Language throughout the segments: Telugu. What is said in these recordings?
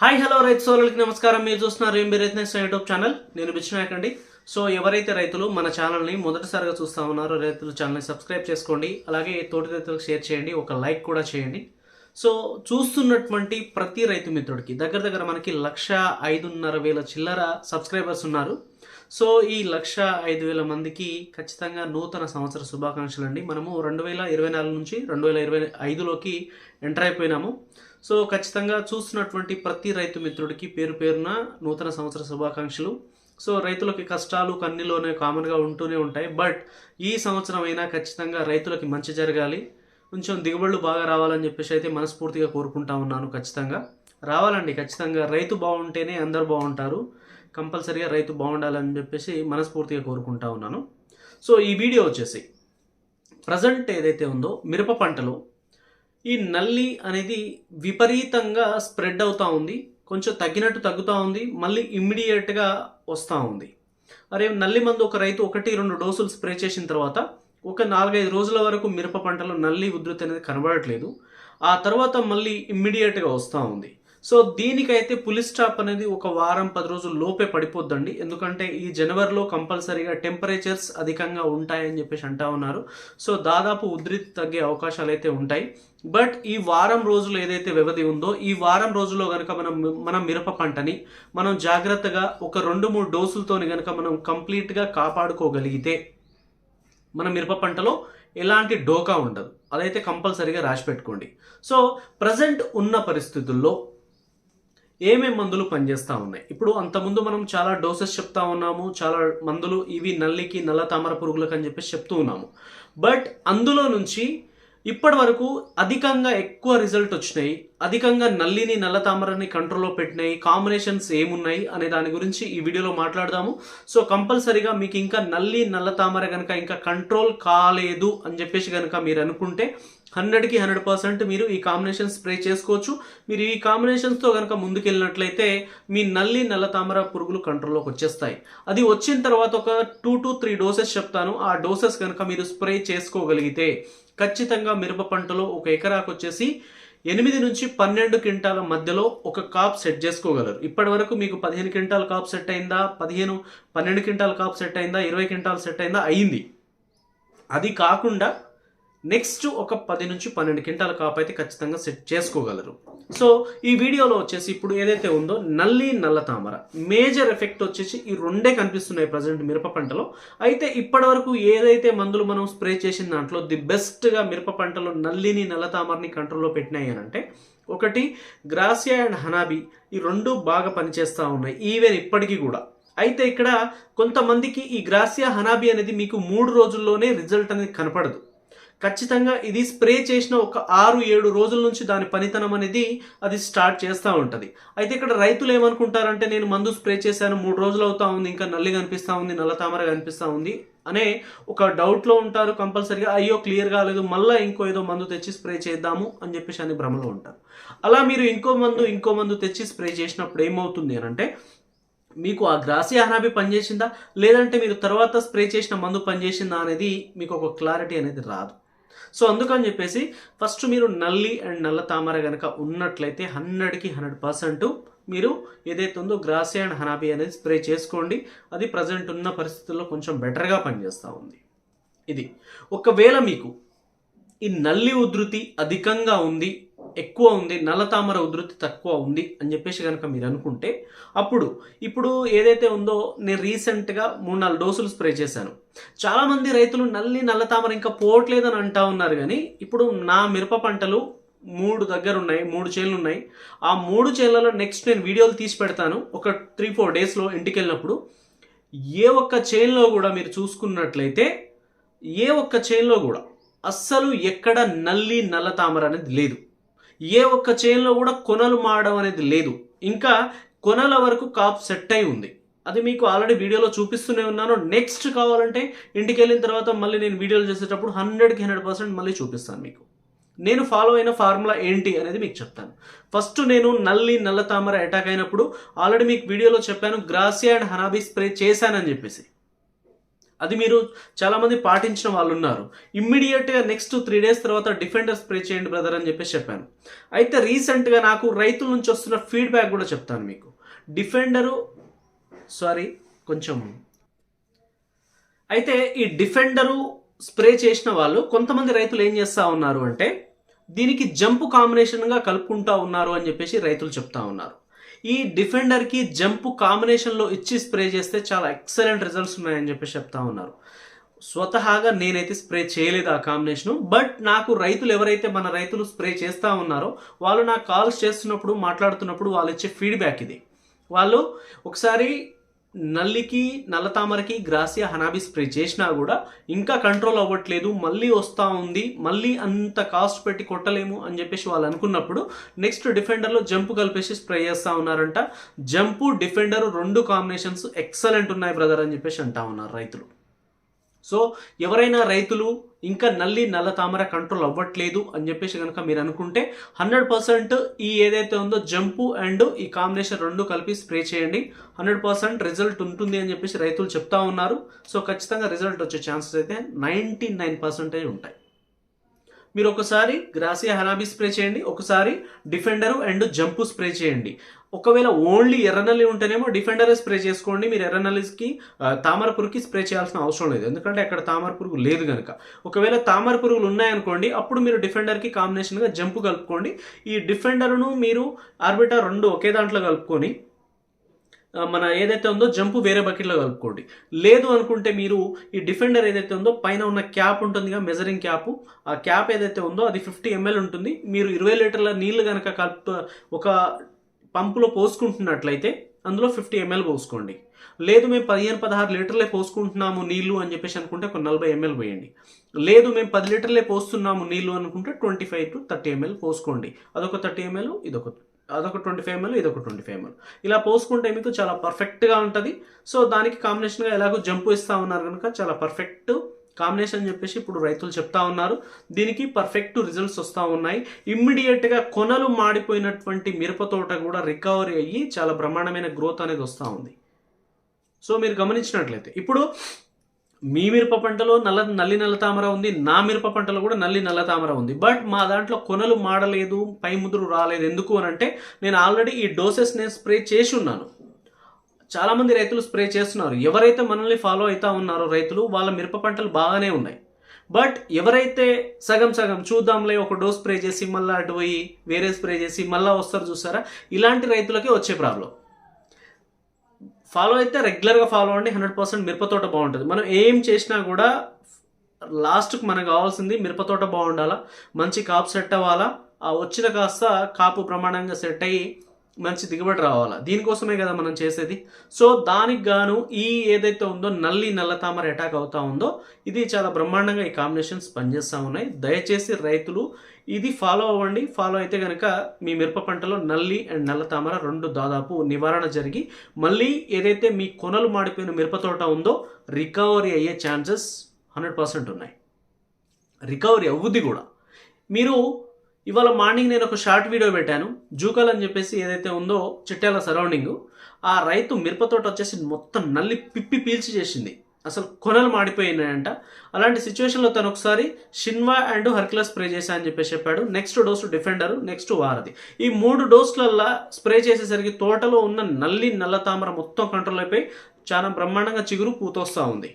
హాయ్ హలో రైతు సోదరులకి నమస్కారం. మీరు చూస్తున్నారు ఏం రైతు యూట్యూబ్ ఛానల్. నేను బిచ్చినాయక్ అండి సో ఎవరైతే రైతులు మన ఛానల్ని మొదటిసారిగా చూస్తూ ఉన్నారో రైతులు ఛానల్ని సబ్స్క్రైబ్ చేసుకోండి. అలాగే తోటి రైతులకు షేర్ చేయండి. ఒక లైక్ కూడా చేయండి. సో చూస్తున్నటువంటి ప్రతి రైతు మిత్రుడికి దగ్గర దగ్గర మనకి లక్ష ఐదున్నర వేల చిల్లర సబ్స్క్రైబర్స్ ఉన్నారు. సో ఈ లక్ష ఐదు వేల మందికి ఖచ్చితంగా నూతన సంవత్సర శుభాకాంక్షలు అండి మనము రెండు వేల ఇరవై నాలుగు నుంచి రెండు వేల ఇరవై ఐదులోకి ఎంటర్ అయిపోయినాము. సో ఖచ్చితంగా చూస్తున్నటువంటి ప్రతి రైతు మిత్రుడికి పేరు పేరున నూతన సంవత్సర శుభాకాంక్షలు. సో రైతులకి కష్టాలు కన్నీలోనే కామన్గా ఉంటూనే ఉంటాయి. బట్ ఈ సంవత్సరం అయినా ఖచ్చితంగా రైతులకి మంచి జరగాలి. కొంచెం దిగుబడులు బాగా రావాలని చెప్పేసి అయితే మనస్ఫూర్తిగా కోరుకుంటా ఉన్నాను ఖచ్చితంగా. రావాలండి ఖచ్చితంగా. రైతు బాగుంటేనే అందరు బాగుంటారు. కంపల్సరిగా రైతు బాగుండాలని చెప్పేసి మనస్ఫూర్తిగా కోరుకుంటా ఉన్నాను. సో ఈ వీడియో వచ్చేసి ప్రజెంట్ ఏదైతే ఉందో మిరప పంటలో ఈ నల్లి అనేది విపరీతంగా స్ప్రెడ్ అవుతూ ఉంది. కొంచెం తగ్గినట్టు తగ్గుతూ ఉంది. మళ్ళీ ఇమ్మీడియట్గా వస్తూ ఉంది. అరే నల్లి మందు ఒక రైతు ఒకటి రెండు డోసులు స్ప్రే చేసిన తర్వాత ఒక నాలుగైదు రోజుల వరకు మిరప పంటలో నల్లి ఉధృతి అనేది కనబడట్లేదు. ఆ తర్వాత మళ్ళీ ఇమ్మీడియట్గా వస్తూ ఉంది. సో దీనికైతే పులి స్టాప్ అనేది ఒక వారం పది రోజుల లోపే పడిపోద్దండి. ఎందుకంటే ఈ జనవరిలో కంపల్సరీగా టెంపరేచర్స్ అధికంగా ఉంటాయని చెప్పేసి అంటా ఉన్నారు. సో దాదాపు ఉధృతి తగ్గే అవకాశాలు అయితే ఉంటాయి. బట్ ఈ వారం రోజులు ఏదైతే వ్యవధి ఉందో ఈ వారం రోజుల్లో కనుక మనం మన మిరప పంటని మనం జాగ్రత్తగా ఒక రెండు మూడు డోసులతోని కనుక మనం కంప్లీట్గా కాపాడుకోగలిగితే మన మిరప పంటలో ఎలాంటి డోకా ఉండదు. అదైతే కంపల్సరీగా రాసి పెట్టుకోండి. సో ప్రజెంట్ ఉన్న పరిస్థితుల్లో ఏమేం మందులు పనిచేస్తూ ఉన్నాయి? ఇప్పుడు అంతకుముందు మనం చాలా డోసెస్ చెప్తా ఉన్నాము చాలా మందులు ఇవి నల్లికి నల్ల తామర పురుగులకు అని చెప్పేసి చెప్తూ ఉన్నాము. బట్ అందులో నుంచి ఇప్పటి వరకు అధికంగా ఎక్కువ రిజల్ట్ వచ్చినాయి. అధికంగా నల్లిని నల్ల తామరని కంట్రోల్లో పెట్టినాయి. కాంబినేషన్స్ ఏమున్నాయి అనే దాని గురించి ఈ వీడియోలో మాట్లాడదాము. సో కంపల్సరీగా మీకు ఇంకా నల్లి నల్ల తామర కనుక ఇంకా కంట్రోల్ కాలేదు అని చెప్పేసి కనుక మీరు అనుకుంటే హండ్రెడ్కి హండ్రెడ్ పర్సెంట్ మీరు ఈ కాంబినేషన్ స్ప్రే చేసుకోవచ్చు. మీరు ఈ కాంబినేషన్స్తో కనుక ముందుకెళ్ళినట్లయితే మీ నల్లి నల్ల తామర పురుగులు కంట్రోల్లోకి వచ్చేస్తాయి. అది వచ్చిన తర్వాత ఒక టూ టు త్రీ డోసెస్ చెప్తాను. ఆ డోసెస్ కనుక మీరు స్ప్రే చేసుకోగలిగితే ఖచ్చితంగా మిరప పంటలో ఒక ఎకరాకు వచ్చేసి ఎనిమిది నుంచి పన్నెండు క్వింటాల మధ్యలో ఒక కాప్ సెట్ చేసుకోగలరు. ఇప్పటి వరకు మీకు పదిహేను క్వింటాల కాప్ సెట్ అయిందా? పదిహేను పన్నెండు క్వింటాల కాప్ సెట్ అయిందా? ఇరవై క్వింటాల్ సెట్ అయిందా? అయింది. అది కాకుండా నెక్స్ట్ ఒక పది నుంచి పన్నెండు క్వింటాల కాపు అయితే ఖచ్చితంగా సెట్ చేసుకోగలరు. సో ఈ వీడియోలో వచ్చేసి ఇప్పుడు ఏదైతే ఉందో నల్లి నల్ల తామర. మేజర్ ఎఫెక్ట్ వచ్చేసి ఈ రెండే కనిపిస్తున్నాయి ప్రజెంట్ మిరప పంటలో. అయితే ఇప్పటి వరకు ఏదైతే మందులు మనం స్ప్రే చేసిన దాంట్లో ది బెస్ట్గా మిరప పంటలో నల్లిని నల్ల తామరని కంట్రోల్లో పెట్టినాయి అని అంటే ఒకటి గ్రాసియా అండ్ హనాబీ ఈ రెండు బాగా పనిచేస్తూ ఉన్నాయి. ఈవెన్ ఇప్పటికీ కూడా. అయితే ఇక్కడ కొంతమందికి ఈ గ్రాసియా హనాబీ అనేది మీకు మూడు రోజుల్లోనే రిజల్ట్ అనేది కనపడదు. ఖచ్చితంగా ఇది స్ప్రే చేసిన ఒక ఆరు ఏడు రోజుల నుంచి దాని పనితనం అనేది అది స్టార్ట్ చేస్తూ ఉంటుంది. అయితే ఇక్కడ రైతులు ఏమనుకుంటారంటే నేను మందు స్ప్రే చేశాను మూడు రోజులు అవుతా ఉంది ఇంకా నల్లి కనిపిస్తూ ఉంది నల్ల తామర కనిపిస్తూ ఉంది అనే ఒక డౌట్లో ఉంటారు కంపల్సరీగా అయ్యో క్లియర్ కాలేదు మళ్ళీ ఇంకో ఏదో మందు తెచ్చి స్ప్రే చేద్దాము అని చెప్పేసి అని భ్రమలో ఉంటారు. అలా మీరు ఇంకో మందు ఇంకో మందు తెచ్చి స్ప్రే చేసినప్పుడు ఏమవుతుంది అని అంటే మీకు ఆ గ్రాసి హనాబి పనిచేసిందా? లేదంటే మీరు తర్వాత స్ప్రే చేసిన మందు పనిచేసిందా అనేది మీకు ఒక క్లారిటీ అనేది రాదు. సో అందుకని చెప్పేసి ఫస్ట్ మీరు నల్లి అండ్ నల్ల తామర కనుక ఉన్నట్లయితే హండ్రెడ్కి హండ్రెడ్ పర్సెంట్ మీరు ఏదైతే ఉందో గ్రాసే అండ్ హనాబీ అనేది స్ప్రే చేసుకోండి. అది ప్రజెంట్ ఉన్న పరిస్థితుల్లో కొంచెం బెటర్గా పనిచేస్తూ ఉంది. ఇది. ఒకవేళ మీకు ఈ నల్లి ఉధృతి అధికంగా ఉంది ఎక్కువ ఉంది నల్ల తామర ఉధృతి తక్కువ ఉంది అని చెప్పేసి కనుక మీరు అనుకుంటే అప్పుడు ఇప్పుడు ఏదైతే ఉందో నేను రీసెంట్గా మూడు నాలుగు డోసులు స్ప్రే చేశాను. చాలామంది రైతులు నల్లి నల్ల తామర ఇంకా పోవట్లేదని అంటా ఉన్నారు కానీ ఇప్పుడు నా మిరప పంటలు మూడు దగ్గర ఉన్నాయి మూడు చేనులు ఉన్నాయి ఆ మూడు చేనులలో నెక్స్ట్ నేను వీడియోలు తీసి పెడతాను. ఒక త్రీ ఫోర్ డేస్లో ఇంటికి వెళ్ళినప్పుడు ఏ ఒక్క చైన్లో కూడా మీరు చూసుకున్నట్లయితే ఏ ఒక్క చైన్లో కూడా అస్సలు ఎక్కడ నల్లి నల్ల తామర అనేది లేదు. ఏ ఒక్క చైన్లో కూడా కొనలు మాడడం అనేది లేదు. ఇంకా కొనల వరకు కాప్ సెట్ అయి ఉంది. అది మీకు ఆల్రెడీ వీడియోలో చూపిస్తూనే ఉన్నాను. నెక్స్ట్ కావాలంటే ఇంటికి వెళ్ళిన తర్వాత మళ్ళీ నేను వీడియోలు చేసేటప్పుడు హండ్రెడ్కి హండ్రెడ్ పర్సెంట్ మళ్ళీ చూపిస్తాను మీకు. నేను ఫాలో అయిన ఫార్ములా ఏంటి అనేది మీకు చెప్తాను. ఫస్ట్ నేను నల్లి నల్ల తామర అటాక్ అయినప్పుడు ఆల్రెడీ మీకు వీడియోలో చెప్పాను గ్రాసియా అండ్ హనాబీ స్ప్రే చేశానని చెప్పేసి. అది మీరు చాలామంది పాటించిన వాళ్ళు ఉన్నారు ఇమ్మీడియట్గా నెక్స్ట్ త్రీ డేస్ తర్వాత డిఫెండర్ స్ప్రే చేయండి బ్రదర్ అని చెప్పేసి చెప్పాను. అయితే రీసెంట్గా నాకు రైతుల నుంచి వస్తున్న ఫీడ్బ్యాక్ కూడా చెప్తాను మీకు. డిఫెండరు సారీ కొంచెం. అయితే ఈ డిఫెండరు స్ప్రే చేసిన వాళ్ళు కొంతమంది రైతులు ఏం చేస్తూ ఉన్నారు అంటే దీనికి జంప్ కాంబినేషన్గా కలుపుకుంటా ఉన్నారు అని చెప్పేసి రైతులు చెప్తా ఉన్నారు. ఈ డిఫెండర్కి జంప్ కాంబినేషన్లో ఇచ్చి స్ప్రే చేస్తే చాలా ఎక్సలెంట్ రిజల్ట్స్ ఉన్నాయని చెప్పేసి చెప్తా ఉన్నారు. స్వతహాగా నేనైతే స్ప్రే చేయలేదు ఆ కాంబినేషన్ బట్ నాకు రైతులు ఎవరైతే మన రైతులు స్ప్రే చేస్తూ ఉన్నారో వాళ్ళు నాకు కాల్స్ చేస్తున్నప్పుడు మాట్లాడుతున్నప్పుడు వాళ్ళు ఇచ్చే ఫీడ్బ్యాక్ ఇది. వాళ్ళు ఒకసారి నల్లికి నల్ల తామరకి గ్రాసియా హనాబి స్ప్రే చేసినా కూడా ఇంకా కంట్రోల్ అవ్వట్లేదు మళ్ళీ వస్తూ ఉంది మళ్ళీ అంత కాస్ట్ పెట్టి కొట్టలేము అని చెప్పేసి వాళ్ళు అనుకున్నప్పుడు నెక్స్ట్ డిఫెండర్లో జంప్ కలిపేసి స్ప్రే చేస్తూ ఉన్నారంట. జంపు డిఫెండర్ రెండు కాంబినేషన్స్ ఎక్సలెంట్ ఉన్నాయి బ్రదర్ అని చెప్పేసి అంటా ఉన్నారు రైతులు. సో ఎవరైనా రైతులు ఇంకా నల్లి నల్ల తామర కంట్రోల్ అవ్వట్లేదు అని చెప్పేసి కనుక మీరు అనుకుంటే హండ్రెడ్ పర్సెంట్ ఈ ఏదైతే ఉందో జంపు అండ్ ఈ కాంబినేషన్ రెండు కలిపి స్ప్రే చేయండి. హండ్రెడ్ పర్సెంట్ రిజల్ట్ ఉంటుంది అని చెప్పేసి రైతులు చెప్తా ఉన్నారు. సో ఖచ్చితంగా రిజల్ట్ వచ్చే ఛాన్సెస్ అయితే నైంటీ నైన్ పర్సెంటేజ్ ఉంటాయి. మీరు ఒకసారి గ్రాసియా హనాబీ స్ప్రే చేయండి ఒకసారి డిఫెండరు అండ్ జంపు స్ప్రే చేయండి. ఒకవేళ ఓన్లీ ఎర్రనల్లి ఉంటేనేమో డిఫెండరే స్ప్రే చేసుకోండి మీరు ఎర్రనల్లికి తామర పురుగుకి స్ప్రే చేయాల్సిన అవసరం లేదు. ఎందుకంటే అక్కడ తామర పురుగు లేదు కనుక ఒకవేళ తామర పురుగులు ఉన్నాయనుకోండి అప్పుడు మీరు డిఫెండర్కి కాంబినేషన్గా జంపు కలుపుకోండి. ఈ డిఫెండర్ను మీరు ఆర్బిటా రెండు ఒకే దాంట్లో కలుపుకొని మన ఏదైతే ఉందో జంపు వేరే బకెట్లో కలుపుకోండి. లేదు అనుకుంటే మీరు ఈ డిఫెండర్ ఏదైతే ఉందో పైన ఉన్న క్యాప్ ఉంటుందిగా మెజరింగ్ క్యాప్ ఆ క్యాప్ ఏదైతే ఉందో అది ఫిఫ్టీ ఎంఎల్ ఉంటుంది. మీరు ఇరవై లీటర్ల నీళ్ళు కనుక కలుపు ఒక పంపులో పోసుకుంటున్నట్లయితే అందులో ఫిఫ్టీ ఎంఎల్ పోసుకోండి. లేదు మేము పదిహేను పదహారు లీటర్లే పోసుకుంటున్నాము నీళ్ళు అని చెప్పేసి అనుకుంటే ఒక నలభై ఎంఎల్ పోయండి. లేదు మేము పది లీటర్లే పోస్తున్నాము నీళ్ళు అనుకుంటే twenty five to thirty ML పోసుకోండి. అదొక థర్టీ ఎంఎల్ ఇదొక అదొక ట్వంటీ ఫైవ్ ఎంఎల్ ఇదొక ట్వంటీ ఫైవ్ ఎంఎల్ ఇలా పోసుకుంటే మీకు చాలా పర్ఫెక్ట్గా ఉంటుంది. సో దానికి కాంబినేషన్గా ఎలాగో జంపు ఇస్తా ఉన్నారు కనుక చాలా పర్ఫెక్ట్ కాంబినేషన్ అని చెప్పేసి ఇప్పుడు రైతులు చెప్తా ఉన్నారు. దీనికి పర్ఫెక్ట్ రిజల్ట్స్ వస్తూ ఉన్నాయి. ఇమ్మీడియట్గా కొనలు మాడిపోయినటువంటి మిరప తోట కూడా రికవరీ అయ్యి చాలా బ్రహ్మాండమైన గ్రోత్ అనేది వస్తూ ఉంది. సో మీరు గమనించినట్లయితే ఇప్పుడు మీ మిరప పంటలో నల్ల నల్లి నల్ల తామర ఉంది నా మిరప పంటలో కూడా నల్లి నల్ల తామర ఉంది. బట్ మా దాంట్లో కొనలు మాడలేదు పై ముదురు రాలేదు. ఎందుకు అని అంటే నేను ఆల్రెడీ ఈ డోసెస్ నేను స్ప్రే చేసి ఉన్నాను. చాలామంది రైతులు స్ప్రే చేస్తున్నారు. ఎవరైతే మనల్ని ఫాలో అవుతా ఉన్నారో రైతులు వాళ్ళ మిరప పంటలు బాగానే ఉన్నాయి. బట్ ఎవరైతే సగం సగం చూద్దాంలే ఒక డోస్ స్ప్రే చేసి మళ్ళీ అటు పోయి వేరే స్ప్రే చేసి మళ్ళీ వస్తారు చూసారా? ఇలాంటి రైతులకే వచ్చే ప్రాబ్లం ఫాలో అయితే రెగ్యులర్గా ఫాలో అండి హండ్రెడ్ పర్సెంట్ మిరపతోట బాగుంటుంది. మనం ఏం చేసినా కూడా లాస్ట్కి మనకు కావాల్సింది మిరపతోట బాగుండాలా మంచి కాపు సెట్ అవ్వాలా ఆ వచ్చిన కాస్త కాపు ప్రమాణంగా సెట్ అయ్యి మంచి దిగుబడి రావాలా? దీనికోసమే కదా మనం చేసేది. సో దానికి గాను ఈ ఏదైతే ఉందో నల్లి నల్ల తామర అటాక్ అవుతా ఉందో ఇది చాలా బ్రహ్మాండంగా ఈ కాంబినేషన్స్ పనిచేస్తూ ఉన్నాయి. దయచేసి రైతులు ఇది ఫాలో అవ్వండి. ఫాలో అయితే కనుక మీ మిరప పంటలో నల్లి అండ్ నల్ల తామర రెండు దాదాపు నివారణ జరిగి మళ్ళీ ఏదైతే మీ కొనలు మాడిపోయిన మిరప తోట ఉందో రికవరీ అయ్యే ఛాన్సెస్ హండ్రెడ్ పర్సెంట్ ఉన్నాయి. రికవరీ అవుద్ది కూడా. మీరు ఇవాళ మార్నింగ్ నేను ఒక షార్ట్ వీడియో పెట్టాను. జూకల్ అని చెప్పేసి ఏదైతే ఉందో చిట్యాల సరౌండింగ్ ఆ రైతు మిరపతోట వచ్చేసి మొత్తం నల్లి పిప్పి పీల్చి చేసింది. అసలు కొనలు మాడిపోయినాయంట. అలాంటి సిచ్యువేషన్లో తను ఒకసారి షిన్వా అండ్ హర్క్యులస్ స్ప్రే చేశా అని చెప్పేసి చెప్పాడు. నెక్స్ట్ డోస్ డిఫెండర్ నెక్స్ట్ వారధి. ఈ మూడు డోస్లల్లా స్ప్రే చేసేసరికి తోటలో ఉన్న నల్లి నల్ల తామర మొత్తం కంట్రోల్ అయిపోయి చాలా బ్రహ్మాండంగా చిగురు పూతొస్తూ ఉంది.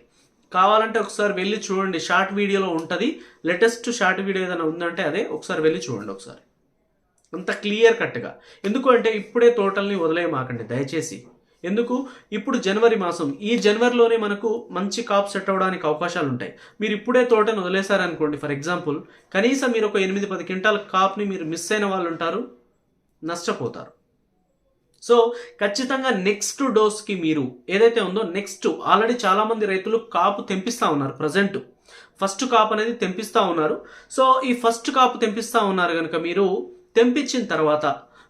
కావాలంటే ఒకసారి వెళ్ళి చూడండి. షార్ట్ వీడియోలో ఉంటుంది. లేటెస్ట్ షార్ట్ వీడియో ఏదైనా ఉందంటే అదే ఒకసారి వెళ్ళి చూడండి ఒకసారి. అంత క్లియర్ కట్గా. ఎందుకు అంటే ఇప్పుడే తోటల్ని వదిలేయమాకండి దయచేసి. ఎందుకు? ఇప్పుడు జనవరి మాసం. ఈ జనవరిలోనే మనకు మంచి కాప్ సెట్ అవ్వడానికి అవకాశాలు ఉంటాయి. మీరు ఇప్పుడే తోటను వదిలేశారనుకోండి ఫర్ ఎగ్జాంపుల్ కనీసం మీరు ఒక ఎనిమిది పది క్వింటాల కాప్ని మీరు మిస్ అయిన వాళ్ళు ఉంటారు నష్టపోతారు. సో ఖచ్చితంగా నెక్స్ట్ డోస్కి మీరు ఏదైతే ఉందో నెక్స్ట్ ఆల్రెడీ చాలామంది రైతులు కాపు తెంపిస్తూ ఉన్నారు ప్రజెంట్ ఫస్ట్ కాపు అనేది తెంపిస్తూ ఉన్నారు. సో ఈ ఫస్ట్ కాపు తెంపిస్తూ ఉన్నారు కనుక మీరు తెంపించిన తర్వాత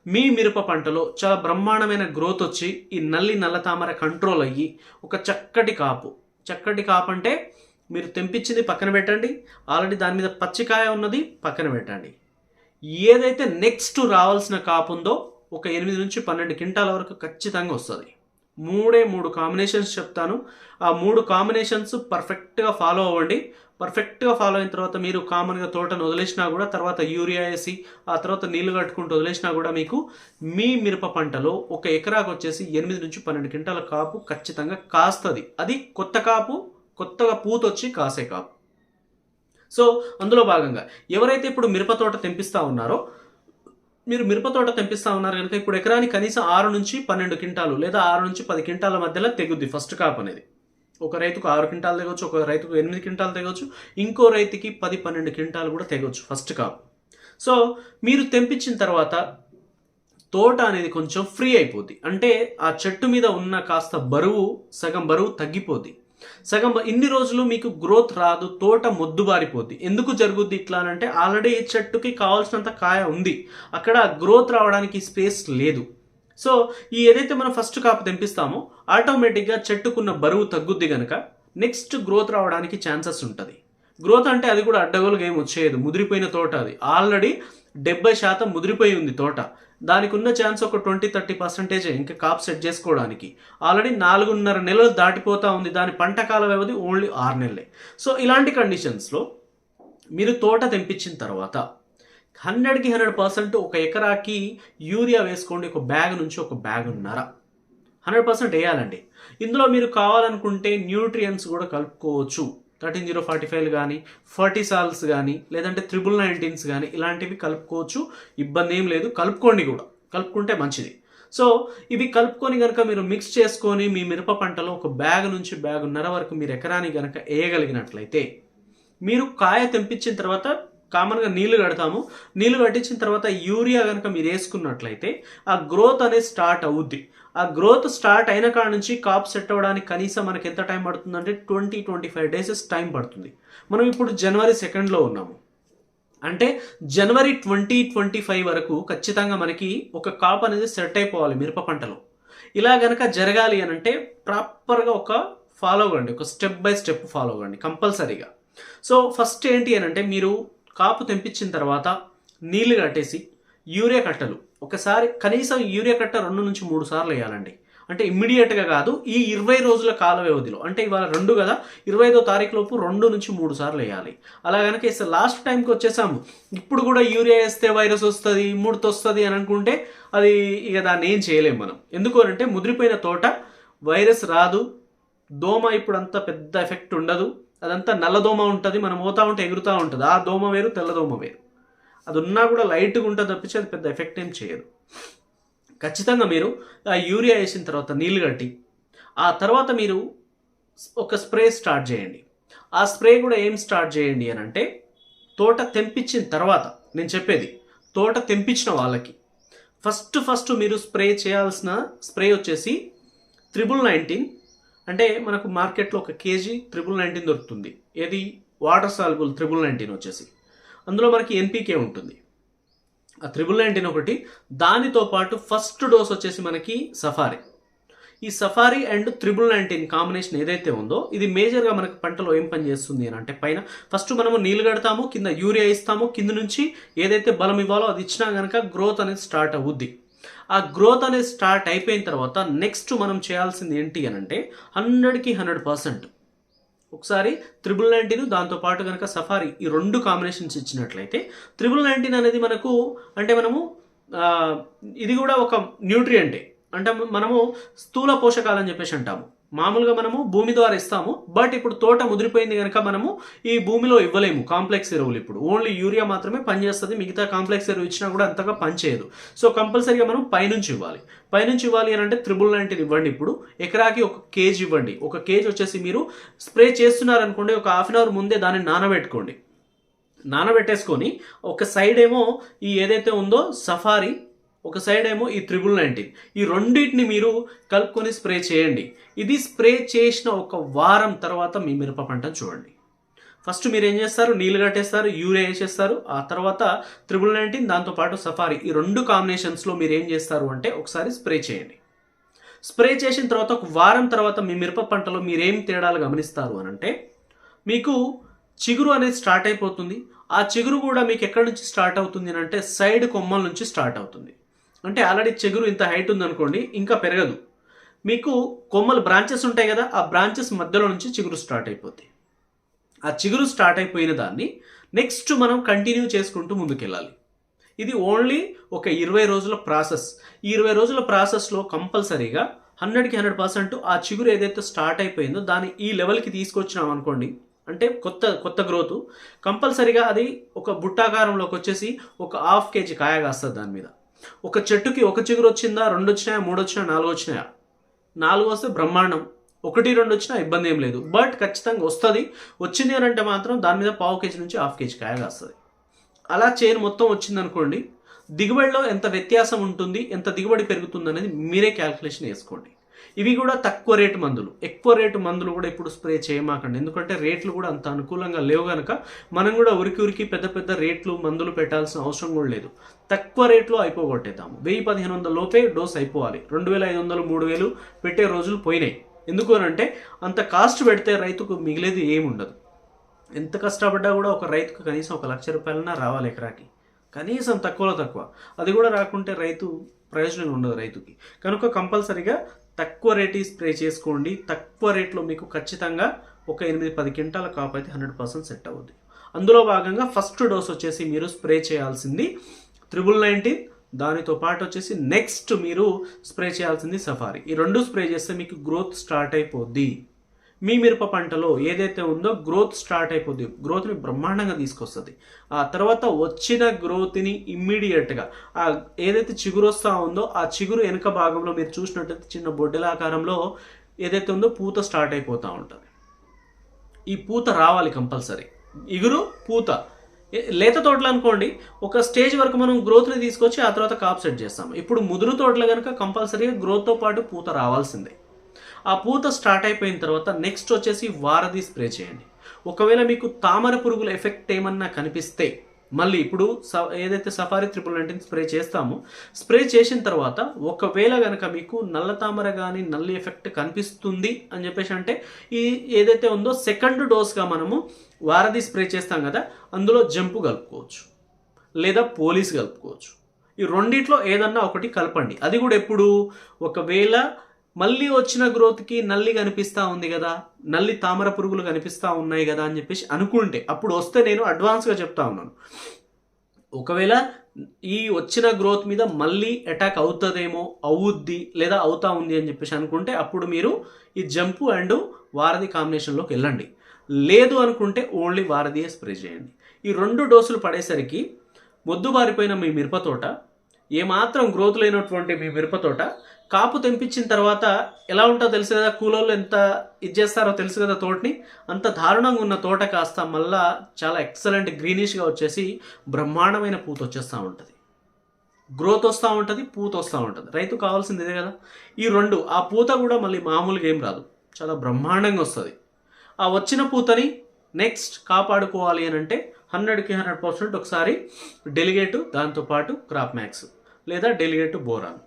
మీ మిరప పంటలో చాలా బ్రహ్మాండమైన గ్రోత్ వచ్చి ఈ నల్లి నల్ల తామర కంట్రోల్ అయ్యి ఒక చక్కటి కాపు. చక్కటి కాపు అంటే మీరు తెంపించింది పక్కన పెట్టండి. ఆల్రెడీ దాని మీద పచ్చికాయ ఉన్నది పక్కన పెట్టండి. ఏదైతే నెక్స్ట్ రావాల్సిన కాపు ఉందో ఒక ఎనిమిది నుంచి పన్నెండు క్వింటాల వరకు ఖచ్చితంగా వస్తుంది. మూడే మూడు కాంబినేషన్స్ చెప్తాను. ఆ మూడు కాంబినేషన్స్ పర్ఫెక్ట్గా ఫాలో అవ్వండి. పర్ఫెక్ట్గా ఫాలో అయిన తర్వాత మీరు కామన్గా తోటను వదిలేసినా కూడా తర్వాత యూరియా వేసి ఆ తర్వాత నీళ్ళు కట్టుకుంటూ వదిలేసినా కూడా మీకు మీ మిరప పంటలో ఒక ఎకరాకు వచ్చేసి ఎనిమిది నుంచి పన్నెండు క్వింటాల కాపు ఖచ్చితంగా కాస్తుంది. అది కొత్త కాపు కొత్తగా పూత వచ్చి కాసే కాపు. సో అందులో భాగంగా ఎవరైతే ఇప్పుడు మిరప తోట తెంపిస్తా ఉన్నారో మీరు మిరప తోట తెంపిస్తా ఉన్నారు కనుక ఇప్పుడు ఎకరానికి కనీసం ఆరు నుంచి పన్నెండు క్వింటాలు లేదా ఆరు నుంచి పది క్వింటాల మధ్యలో తెగుద్ది ఫస్ట్ కాప్ అనేది. ఒక రైతుకు ఆరు క్వింటాలు తెగొచ్చు ఒక రైతుకు ఎనిమిది క్వింటాలు తెగొచ్చు ఇంకో రైతుకి పది పన్నెండు క్వింటాలు కూడా తెగొచ్చు ఫస్ట్ కాప్. సో మీరు తెంపించిన తర్వాత తోట అనేది కొంచెం ఫ్రీ అయిపోద్ది. అంటే ఆ చెట్టు మీద ఉన్న కాస్త బరువు సగం బరువు తగ్గిపోద్ది. సగం ఇన్ని రోజులు మీకు గ్రోత్ రాదు తోట మొద్దుబారిపోద్ది. ఎందుకు జరుగుద్ది ఇట్లా అని అంటే ఆల్రెడీ ఈ చెట్టుకి కావాల్సినంత కాయ ఉంది. అక్కడ గ్రోత్ రావడానికి స్పేస్ లేదు. సో ఈ ఏదైతే మనం ఫస్ట్ కాపు తెంపిస్తామో ఆటోమేటిక్గా చెట్టుకున్న బరువు తగ్గుద్ది కనుక నెక్స్ట్ గ్రోత్ రావడానికి ఛాన్సెస్ ఉంటుంది. గ్రోత్ అంటే అది కూడా అడ్డగోలుగా ఏం వచ్చేయదు. ముదిరిపోయిన తోట అది. ఆల్రెడీ డెబ్బై శాతం ముదిరిపోయి ఉంది తోట. దానికి ఉన్న ఛాన్స్ ఒక ట్వంటీ థర్టీ పర్సెంటేజ్ ఇంకా కాప్ సెట్ చేసుకోవడానికి. ఆల్రెడీ నాలుగున్నర నెలలు దాటిపోతా ఉంది. దాని పంట కాల వ్యవధి ఓన్లీ ఆరు నెలలే. సో ఇలాంటి కండిషన్స్లో మీరు తోట తెంపించిన తర్వాత హండ్రెడ్కి హండ్రెడ్ పర్సెంట్ ఒక ఎకరాకి యూరియా వేసుకోండి. ఒక బ్యాగ్ నుంచి ఒక బ్యాగ్ ఉన్నర హండ్రెడ్ పర్సెంట్ వేయాలండి. ఇందులో మీరు కావాలనుకుంటే న్యూట్రియన్స్ కూడా కలుపుకోవచ్చు. థర్టీన్ జీరో ఫార్టీ ఫైవ్ కానీ ఫర్టిసాల్స్ కానీ లేదంటే త్రిబుల్ నైన్టీన్స్ కానీ ఇలాంటివి కలుపుకోవచ్చు. ఇబ్బంది ఏం లేదు. కలుపుకోండి కూడా. కలుపుకుంటే మంచిది. సో ఇవి కలుపుకొని కనుక మీరు మిక్స్ చేసుకొని మీ మిరప పంటలో ఒక బ్యాగ్ నుంచి బ్యాగున్నర వరకు మీరు ఎకరానికి కనుక వేయగలిగినట్లయితే మీరు కాయ తెంపించిన తర్వాత కామన్గా నీళ్ళు కడతాము. నీళ్ళు కట్టించిన తర్వాత యూరియా కనుక మీరు వేసుకున్నట్లయితే ఆ గ్రోత్ అనేది స్టార్ట్ అవుద్ది. ఆ గ్రోత్ స్టార్ట్ అయిన కాడ నుంచి కాప్ సెట్ అవ్వడానికి కనీసం మనకి ఎంత time పడుతుందంటే twenty twenty five days time పడుతుంది. మనం ఇప్పుడు జనవరి సెకండ్లో ఉన్నాము. అంటే జనవరి ట్వంటీ ట్వంటీ ఫైవ్ వరకు ఖచ్చితంగా మనకి ఒక కాప్ అనేది సెట్ అయిపోవాలి మిరప పంటలో. ఇలా గనక జరగాలి అని అంటే ప్రాపర్గా ఒక ఫాలో అవ్వండి ఒక స్టెప్ బై స్టెప్ ఫాలో అవ్వండి కంపల్సరీగా. సో ఫస్ట్ ఏంటి అని అంటే మీరు కాపు తెంపించిన తర్వాత నీళ్ళు కట్టేసి యూరియా కట్టలు. ఒకసారి కనీసం యూరియా కట్ట రెండు నుంచి మూడు సార్లు వేయాలండి. అంటే ఇమ్మీడియట్గా కాదు ఈ ఇరవై రోజుల కాల వ్యవధిలో అంటే ఇవాళ రెండు కదా ఇరవై ఐదో తారీఖు లోపు రెండు నుంచి మూడు సార్లు వేయాలి. అలా కనుక లాస్ట్ టైంకి వచ్చేసాము. ఇప్పుడు కూడా యూరియా వేస్తే వైరస్ వస్తుంది ముడత వస్తుంది అని అనుకుంటే అది ఇక దాన్ని ఏం చేయలేము మనం. ఎందుకు అంటే ముదిరిపోయిన తోట వైరస్ రాదు దోమ ఇప్పుడు అంత పెద్ద ఎఫెక్ట్ ఉండదు. అదంతా నల్ల దోమ ఉంటుంది మనం పోతా ఉంటే ఎగురుతూ ఉంటుంది. ఆ దోమ వేరు తెల్ల దోమ వేరు. అది ఉన్నా కూడా లైట్గా ఉంటుంది తప్పించి అది పెద్ద ఎఫెక్ట్ ఏం చేయదు. ఖచ్చితంగా మీరు ఆ యూరియా వేసిన తర్వాత నీళ్ళు కట్టి ఆ తర్వాత మీరు ఒక స్ప్రే స్టార్ట్ చేయండి. ఆ స్ప్రే కూడా ఏం స్టార్ట్ చేయండి అని అంటే తోట తెంపించిన తర్వాత నేను చెప్పేది తోట తెంపించిన వాళ్ళకి ఫస్ట్ ఫస్ట్ మీరు స్ప్రే చేయాల్సిన స్ప్రే వచ్చేసి త్రిబుల్ నైన్టీన్ అంటే మనకు మార్కెట్లో ఒక కేజీ త్రిబుల్ నైన్టీన్ దొరుకుతుంది. ఏది? వాటర్ సాల్బుల్ త్రిబుల్ నైన్టీన్ వచ్చేసి. అందులో మనకి ఎన్పీకే ఉంటుంది. ఆ త్రిబుల్ నైన్టీన్ ఒకటి దానితో పాటు ఫస్ట్ డోస్ వచ్చేసి మనకి సఫారీ. ఈ Safari and triple nineteen combination ఏదైతే ఉందో ఇది మేజర్గా మనకి పంటలో ఏం పని చేస్తుంది అని అంటే పైన ఫస్ట్ మనము నీళ్ళు కడతాము కింద యూరియా ఇస్తాము కింద నుంచి ఏదైతే బలం ఇవ్వాలో అది ఇచ్చినా కనుక గ్రోత్ అనేది స్టార్ట్ అవుద్ది. ఆ గ్రోత్ అనేది స్టార్ట్ అయిపోయిన తర్వాత నెక్స్ట్ మనం చేయాల్సింది ఏంటి అని అంటే హండ్రెడ్కి హండ్రెడ్ పర్సెంట్ ఒకసారి త్రిబుల్ నైన్టీన్ దాంతోపాటు కనుక సఫారీ ఈ రెండు కాంబినేషన్స్ ఇచ్చినట్లయితే త్రిబుల్ నైన్టీన్ అనేది మనకు అంటే మనము ఇది కూడా ఒక న్యూట్రియంటే. అంటే మనము స్థూల పోషకాలని చెప్పేసి అంటాము. మామూలుగా మనము భూమి ద్వారా ఇస్తాము బట్ ఇప్పుడు తోట ముదిరిపోయింది కనుక మనము ఈ భూమిలో ఇవ్వలేము కాంప్లెక్స్ ఎరువులు ఇప్పుడు. ఓన్లీ యూరియా మాత్రమే పనిచేస్తుంది మిగతా కాంప్లెక్స్ ఎరువు ఇచ్చినా కూడా అంతగా పనిచేయదు. సో కంపల్సరీగా మనం పైనుంచి ఇవ్వాలి. పైనుంచి ఇవ్వాలి అని అంటే త్రిబుల్ నైన్టీన్ ఇవ్వండి ఇప్పుడు. ఎకరాకి ఒక కేజీ ఇవ్వండి. ఒక కేజీ వచ్చేసి మీరు స్ప్రే చేస్తున్నారనుకోండి ఒక హాఫ్ అన్ అవర్ ముందే దాన్ని నానబెట్టుకోండి. నానబెట్టేసుకొని ఒక సైడ్ ఏమో ఈ ఏదైతే ఉందో సఫారీ ఒక సైడ్ ఏమో ఈ త్రిబుల్ నైన్టీన్ ఈ రెండింటిని మీరు కలుపుకొని స్ప్రే చేయండి. ఇది స్ప్రే చేసిన ఒక వారం తర్వాత మీ మిరప పంటను చూడండి. ఫస్ట్ మీరు ఏం చేస్తారు? నీళ్ళు కట్టేస్తారు యూరియా వేసేస్తారు. ఆ తర్వాత త్రిబుల్ నైన్టీన్ దాంతోపాటు సఫారీ ఈ రెండు కాంబినేషన్స్లో మీరు ఏం చేస్తారు అంటే ఒకసారి స్ప్రే చేయండి. స్ప్రే చేసిన తర్వాత ఒక వారం తర్వాత మీ మిరప పంటలో మీరేం తేడాలు గమనిస్తారు అని అంటే మీకు చిగురు అనేది స్టార్ట్ అయిపోతుంది. ఆ చిగురు కూడా మీకు ఎక్కడి నుంచి స్టార్ట్ అవుతుంది అని అంటే సైడ్ కొమ్మల నుంచి స్టార్ట్ అవుతుంది. అంటే ఆల్రెడీ చిగురు ఇంత హైట్ ఉందనుకోండి ఇంకా పెరగదు. మీకు కొమ్మలు బ్రాంచెస్ ఉంటాయి కదా ఆ బ్రాంచెస్ మధ్యలో నుంచి చిగురు స్టార్ట్ అయిపోద్ది. ఆ చిగురు స్టార్ట్ అయిపోయిన దాన్ని నెక్స్ట్ మనం కంటిన్యూ చేసుకుంటూ ముందుకెళ్ళాలి. ఇది ఓన్లీ ఒక ఇరవై రోజుల ప్రాసెస్. ఈ ఇరవై రోజుల ప్రాసెస్లో కంపల్సరీగా హండ్రెడ్కి హండ్రెడ్ పర్సెంట్ ఆ చిగురు ఏదైతే స్టార్ట్ అయిపోయిందో దాన్ని ఈ లెవెల్కి తీసుకొచ్చినాం అనుకోండి అంటే కొత్త కొత్త గ్రోత్ కంపల్సరీగా అది ఒక బుట్టాకారంలోకి వచ్చేసి ఒక హాఫ్ కేజీ కాయ కాస్తుంది దాని మీద. ఒక చెట్టుకి ఒక చిగురు వచ్చిందా రెండు వచ్చినాయా మూడు వచ్చినాయా నాలుగు వచ్చినాయా? నాలుగు వస్తే బ్రహ్మాండం. ఒకటి రెండు వచ్చినా ఇబ్బంది ఏం లేదు. బట్ ఖచ్చితంగా వస్తుంది. వచ్చింది అని అంటే మాత్రం దాని మీద పావు కేజీ నుంచి హాఫ్ కేజీ కాయ కాస్తుంది. అలా చైన్ మొత్తం వచ్చిందనుకోండి దిగుబడిలో ఎంత వ్యత్యాసం ఉంటుంది ఎంత దిగుబడి పెరుగుతుంది అనేది మీరే క్యాల్కులేషన్ వేసుకోండి ఇవి కూడా తక్కువ రేటు మందులు. ఎక్కువ రేటు మందులు కూడా ఇప్పుడు స్ప్రే చేయమాకండి. ఎందుకంటే రేట్లు కూడా అంత అనుకూలంగా లేవు కనుక మనం కూడా ఉరికి ఉరికి పెద్ద పెద్ద రేట్లు మందులు పెట్టాల్సిన అవసరం కూడా లేదు. తక్కువ రేట్లో అయిపోగొట్టేద్దాము. వెయ్యి పదిహేను వందల లోపే డోస్ అయిపోవాలి. రెండు వేల ఐదు వందలు మూడు వేలు పెట్టే రోజులు పోయినాయి. ఎందుకు అని అంటే అంత కాస్ట్ పెడితే రైతుకు మిగిలేది ఏముండదు ఎంత కష్టపడ్డా కూడా ఒక రైతుకు కనీసం ఒక లక్ష రూపాయలన్నా రావాలి ఎకరాకి. కనీసం తక్కువలో తక్కువ. అది కూడా రాకుంటే రైతు ప్రయోజనం ఉండదు రైతుకి. కనుక కంపల్సరీగా తక్కువ రేటు స్ప్రే చేసుకోండి. తక్కువ రేట్లో మీకు ఖచ్చితంగా ఒక ఎనిమిది పది క్వింటాల కాపు అయితే హండ్రెడ్ పర్సెంట్ సెట్ అవుద్ది. అందులో భాగంగా ఫస్ట్ డోస్ వచ్చేసి మీరు స్ప్రే చేయాల్సింది త్రిబుల్ నైన్టీన్. దానితో పాటు వచ్చేసి నెక్స్ట్ మీరు స్ప్రే చేయాల్సింది సఫారీ. ఈ రెండు స్ప్రే చేస్తే మీకు గ్రోత్ స్టార్ట్ అయిపోద్ది. మీ మిరప పంటలో ఏదైతే ఉందో గ్రోత్ స్టార్ట్ అయిపోద్ది. గ్రోత్ని బ్రహ్మాండంగా తీసుకొస్తుంది. ఆ తర్వాత వచ్చిన గ్రోత్ని ఇమ్మీడియట్గా ఆ ఏదైతే చిగురు వస్తూ ఉందో ఆ చిగురు వెనుక భాగంలో మీరు చూసినట్టయితే చిన్న బొడ్డెల ఆకారంలో ఏదైతే ఉందో పూత స్టార్ట్ అయిపోతూ ఉంటుంది. ఈ పూత రావాలి కంపల్సరీ. ఇగురు పూత. ఏ- లేత తోటలు అనుకోండి ఒక స్టేజ్ వరకు మనం గ్రోత్ని తీసుకొచ్చి ఆ తర్వాత కాప్ సెట్ చేస్తాం ఇప్పుడు ముదురు తోటలు కనుక కంపల్సరీగా గ్రోత్తో పాటు పూత రావాల్సిందే. ఆ పూత స్టార్ట్ అయిపోయిన తర్వాత నెక్స్ట్ వచ్చేసి వారధి స్ప్రే చేయండి. ఒకవేళ మీకు తామర పురుగుల ఎఫెక్ట్ ఏమన్నా కనిపిస్తే మళ్ళీ ఇప్పుడు స ఏదైతే సఫారీ ట్రిపుల్ నైన్టీన్ స్ప్రే చేస్తామో స్ప్రే చేసిన తర్వాత ఒకవేళ కనుక మీకు నల్ల తామర కానీ నల్లి ఎఫెక్ట్ కనిపిస్తుంది అని చెప్పేసి అంటే ఈ ఏదైతే ఉందో సెకండ్ డోస్గా మనము వారధి స్ప్రే చేస్తాం కదా అందులో జంపు కలుపుకోవచ్చు. లేదా పోలీస్ కలుపుకోవచ్చు. ఈ రెండిట్లో ఏదన్నా ఒకటి కలపండి. అది కూడా ఎప్పుడు? ఒకవేళ మళ్ళీ వచ్చిన గ్రోత్కి నల్లి కనిపిస్తూ ఉంది కదా నల్లి తామర పురుగులు కనిపిస్తూ ఉన్నాయి కదా అని చెప్పేసి అనుకుంటే అప్పుడు వస్తే నేను అడ్వాన్స్గా చెప్తా ఉన్నాను. ఒకవేళ ఈ వచ్చిన గ్రోత్ మీద మళ్ళీ అటాక్ అవుతుందేమో అవుద్ది లేదా అవుతా ఉంది అని చెప్పేసి అనుకుంటే అప్పుడు మీరు ఈ జంపు అండ్ వారధి కాంబినేషన్లోకి వెళ్ళండి. లేదు అనుకుంటే ఓన్లీ వారధియే స్ప్రే చేయండి. ఈ రెండు డోసులు పడేసరికి మొద్దుబారిపోయిన మీ మిరపతోట ఏమాత్రం గ్రోత్ లేనటువంటి మీ మిరపతోట కాపు తెంపించిన తర్వాత ఎలా ఉంటుందో తెలుసు కదా కూలోళ్ళు ఎంత ఇది చేస్తారో తెలుసు కదా తోటని? అంత దారుణంగా ఉన్న తోట కాస్త మళ్ళా చాలా ఎక్సలెంట్ గ్రీనిష్గా వచ్చేసి బ్రహ్మాండమైన పూత వచ్చేస్తూ ఉంటుంది. గ్రోత్ వస్తూ ఉంటుంది పూత వస్తూ ఉంటుంది. రైతు కావాల్సింది ఇదే కదా. ఈ రెండు ఆ పూత కూడా మళ్ళీ మామూలుగా ఏం రాదు. చాలా బ్రహ్మాండంగా వస్తుంది. ఆ వచ్చిన పూతని నెక్స్ట్ కాపాడుకోవాలి అని అంటే హండ్రెడ్కి హండ్రెడ్ పర్సెంట్ ఒకసారి డెలిగేటు దాంతోపాటు క్రాప్ మ్యాక్స్ లేదా డెలిగేటు బోరాన్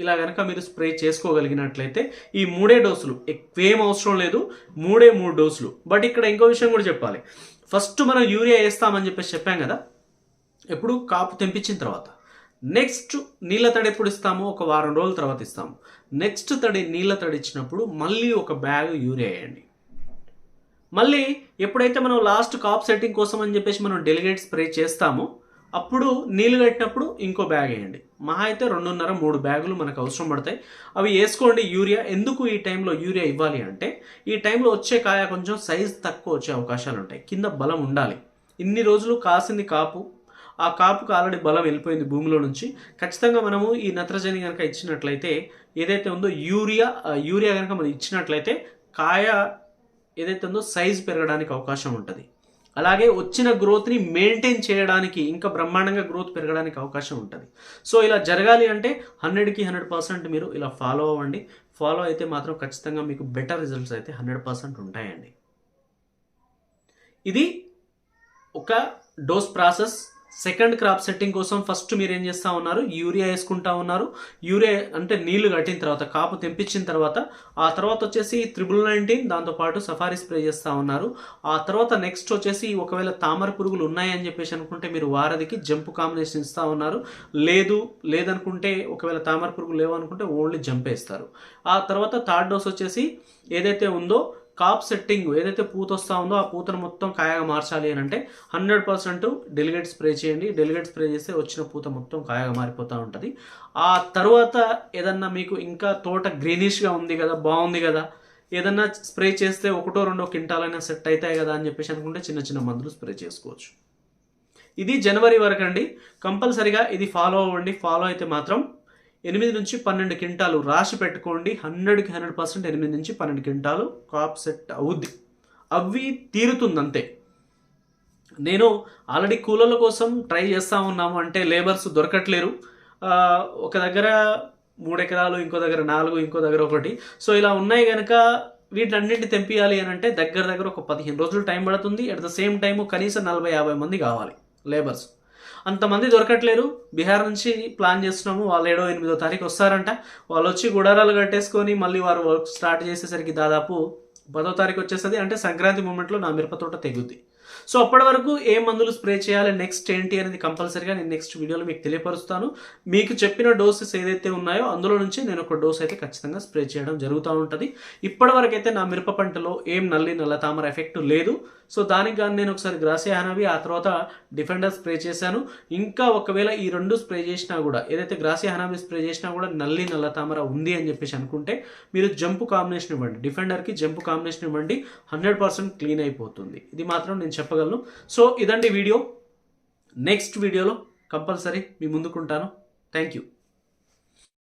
ఇలా కనుక మీరు స్ప్రే చేసుకోగలిగినట్లయితే ఈ మూడే డోసులు ఎక్కువేం అవసరం లేదు. మూడే మూడు డోసులు. బట్ ఇక్కడ ఇంకో విషయం కూడా చెప్పాలి. ఫస్ట్ మనం యూరియా వేస్తామని చెప్పేసి చెప్పాం కదా. ఎప్పుడు? కాపు తెంపించిన తర్వాత. నెక్స్ట్ నీళ్ళ తడి ఎప్పుడు ఇస్తామో? ఒక వారం రోజుల తర్వాత ఇస్తాము. నెక్స్ట్ తడి నీళ్ళ తడి ఇచ్చినప్పుడు మళ్ళీ ఒక బ్యాగ్ యూరియా వేయండి. మళ్ళీ ఎప్పుడైతే మనం లాస్ట్ కాప్ సెట్టింగ్ కోసం అని చెప్పేసి మనం డెలిగేట్ స్ప్రే చేస్తామో అప్పుడు నీళ్ళు కట్టినప్పుడు ఇంకో బ్యాగ్ వేయండి. మహా అయితే రెండున్నర మూడు బ్యాగులు మనకు అవసరం పడతాయి. అవి వేసుకోండి యూరియా. ఎందుకు ఈ టైంలో యూరియా ఇవ్వాలి అంటే ఈ టైంలో వచ్చే కాయ కొంచెం సైజ్ తక్కువ వచ్చే అవకాశాలు ఉంటాయి. కింద బలం ఉండాలి. ఇన్ని రోజులు కాసింది కాపు. ఆ కాపుకు ఆల్రెడీ బలం వెళ్ళిపోయింది భూమిలో నుంచి. ఖచ్చితంగా మనము ఈ నత్రజని కనుక ఇచ్చినట్లయితే ఏదైతే ఉందో యూరియా యూరియా కనుక మనం ఇచ్చినట్లయితే కాయ ఏదైతే ఉందో సైజ్ పెరగడానికి అవకాశం ఉంటుంది. అలాగే వచ్చిన గ్రోత్ని మెయింటైన్ చేయడానికి ఇంకా బ్రహ్మాండంగా గ్రోత్ పెరగడానికి అవకాశం ఉంటుంది. సో ఇలా జరగాలి అంటే హండ్రెడ్కి హండ్రెడ్ పర్సెంట్ మీరు ఇలా ఫాలో అవ్వండి. ఫాలో అయితే మాత్రం ఖచ్చితంగా మీకు బెటర్ రిజల్ట్స్ అయితే హండ్రెడ్ పర్సెంట్ ఉంటాయండి. ఇది ఒక dose process second crop setting కోసం ఫస్ట్ మీరు ఏం చేస్తూ ఉన్నారు? యూరియా వేసుకుంటా ఉన్నారు. యూరియా అంటే నీళ్ళు కట్టిన తర్వాత కాపు తెంపించిన తర్వాత ఆ తర్వాత వచ్చేసి త్రిబుల్ నైన్టీన్ దాంతోపాటు సఫారీ స్ప్రే చేస్తూ ఉన్నారు. ఆ తర్వాత నెక్స్ట్ వచ్చేసి ఒకవేళ తామర పురుగులు ఉన్నాయని చెప్పేసి అనుకుంటే మీరు వారధికి జంపు కాంబినేషన్ ఇస్తూ ఉన్నారు. లేదు లేదనుకుంటే ఒకవేళ తామర పురుగులు లేవనుకుంటే ఓన్లీ జంప్ వేస్తారు. ఆ తర్వాత థర్డ్ డోస్ వచ్చేసి ఏదైతే ఉందో కాప్ సెట్టింగ్ ఏదైతే పూత వస్తూ ఉందో ఆ పూతను మొత్తం కాయగా మార్చాలి అని అంటే హండ్రెడ్ పర్సెంట్ డెలిగేట్ స్ప్రే చేయండి. డెలిగేట్ స్ప్రే చేస్తే వచ్చిన పూత మొత్తం కాయగా మారిపోతూ ఉంటుంది. ఆ తర్వాత ఏదన్నా మీకు ఇంకా తోట గ్రీనిష్గా ఉంది కదా బాగుంది కదా ఏదన్నా స్ప్రే చేస్తే ఒకటో రెండో క్వింటాలైనా సెట్ అవుతాయి కదా అని చెప్పేసి అనుకుంటే చిన్న చిన్న మందులు స్ప్రే చేసుకోవచ్చు. ఇది జనవరి వరకు అండి. కంపల్సరిగా ఇది ఫాలో అవ్వండి. ఫాలో అయితే మాత్రం ఎనిమిది నుంచి పన్నెండు క్వింటాలు రాసి పెట్టుకోండి. హండ్రెడ్కి హండ్రెడ్ పర్సెంట్ ఎనిమిది నుంచి పన్నెండు క్వింటాలు కాప్ సెట్ అవుద్ది. అవి తీరుతుంది అంతే నేను ఆల్రెడీ కూలర్ల కోసం ట్రై చేస్తూ ఉన్నాము. అంటే లేబర్స్ దొరకట్లేరు. ఒక దగ్గర మూడు ఎకరాలు ఇంకో దగ్గర నాలుగు ఇంకో దగ్గర ఒకటి. సో ఇలా ఉన్నాయి కనుక వీటన్నింటిని తెంపియాలి అని అంటే దగ్గర దగ్గర ఒక పదిహేను రోజులు టైం పడుతుంది. అట్ ద సేమ్ టైము కనీసం నలభై యాభై మంది కావాలి లేబర్స్. అంతమంది దొరకట్లేరు. బీహార్ నుంచి ప్లాన్ చేస్తున్నాము. వాళ్ళు ఏడో ఎనిమిదో తారీఖు వస్తారంట. వాళ్ళు వచ్చి గుడారాలు కట్టేసుకొని మళ్ళీ వారు వర్క్ స్టార్ట్ చేసేసరికి దాదాపు పదో తారీఖు వచ్చేస్తుంది. అంటే సంక్రాంతి మూమెంట్లో నా మిరపతోట తెగుద్ది. సో అప్పటి వరకు ఏ మందులు స్ప్రే చేయాలి నెక్స్ట్ ఏంటి అనేది కంపల్సరీగా నేను నెక్స్ట్ వీడియోలో మీకు తెలియపరుస్తాను. మీకు చెప్పిన డోసెస్ ఏదైతే ఉన్నాయో అందులో నుంచి నేను ఒక డోస్ అయితే ఖచ్చితంగా స్ప్రే చేయడం జరుగుతూ ఉంటుంది. ఇప్పటి వరకు అయితే నా మిరప పంటలో ఏం నల్లి నల్ల తామర ఎఫెక్ట్ లేదు. సో దానికి కానీ నేను ఒకసారి గ్రాసియా హనవి ఆ తర్వాత డిఫెండర్ స్ప్రే చేశాను. ఇంకా ఒకవేళ ఈ రెండు స్ప్రే చేసినా కూడా ఏదైతే గ్రాసియా హనాబి స్ప్రే చేసినా కూడా నల్లి నల్ల తామర ఉంది అని చెప్పేసి అనుకుంటే మీరు జంపు కాంబినేషన్ ఇవ్వండి. డిఫెండర్కి జంపు కాంబినేషన్ ఇవ్వండి. హండ్రెడ్ పర్సెంట్ క్లీన్ అయిపోతుంది. ఇది మాత్రం నేను చెప్పగలను. సో ఇదండి వీడియో. నెక్స్ట్ వీడియోలో కంపల్సరీ మీ ముందుకుంటాను. Thank you.